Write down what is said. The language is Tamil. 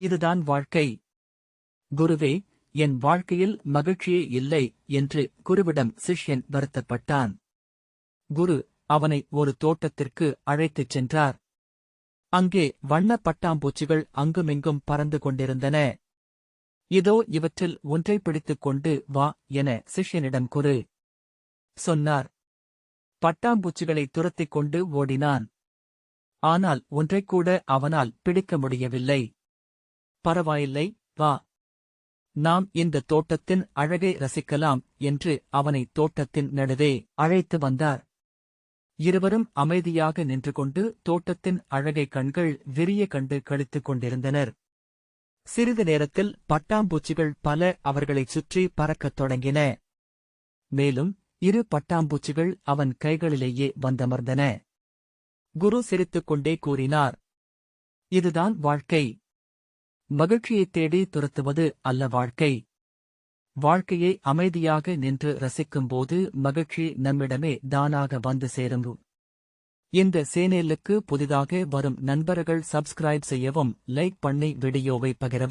இதுதான் வாழ்க்கை. குருவே என் வாழ்க்கையில் மகிழ்ச்சியே இல்லை என்று குருவிடம் சிஷ்யன் வருத்தப்பட்டான். குரு அவனை ஒரு தோட்டத்திற்கு அழைத்துச் சென்றார். அங்கே வண்ணப் பட்டாம்பூச்சிகள் அங்குமிங்கும் பறந்து கொண்டிருந்தன. இதோ இவற்றில் ஒன்றை பிடித்துக் கொண்டு வா என சிஷ்யனிடம் குரு சொன்னார். பட்டாம்பூச்சிகளை துரத்திக் கொண்டு ஓடினான். ஆனால் ஒன்றைக்கூட அவனால் பிடிக்க முடியவில்லை. பரவாயில்லை வா. நாம் இந்த தோட்டத்தின் அழகை ரசிக்கலாம் என்று அவனை தோட்டத்தின் நடுவே அழைத்து வந்தார். இருவரும் அமைதியாக நின்று கொண்டு தோட்டத்தின் அழகை கண்கள் விரிய கண்டு கழித்துக் கொண்டிருந்தனர். சிறிது நேரத்தில் பட்டாம்பூச்சிகள் பல அவர்களைச் சுற்றி பறக்கத் தொடங்கின. மேலும் இரு பட்டாம்பூச்சிகள் அவன் கைகளிலேயே வந்தமர்ந்தன. குரு சிரித்துக் கொண்டே கூறினார் இதுதான் வாழ்க்கை. மகிழ்ச்சியைத் தேடி துரத்துவது அல்ல வாழ்க்கை. வாழ்க்கையை அமைதியாக நின்று ரசிக்கும்போது மகிழ்ச்சி நம்மிடமே தானாக வந்து சேரும் இந்த சேனலுக்கு புதிதாக வரும் நண்பர்கள் சப்ஸ்கிரைப் செய்யவும் லைக் பண்ணி வீடியோவை பகிரவும்.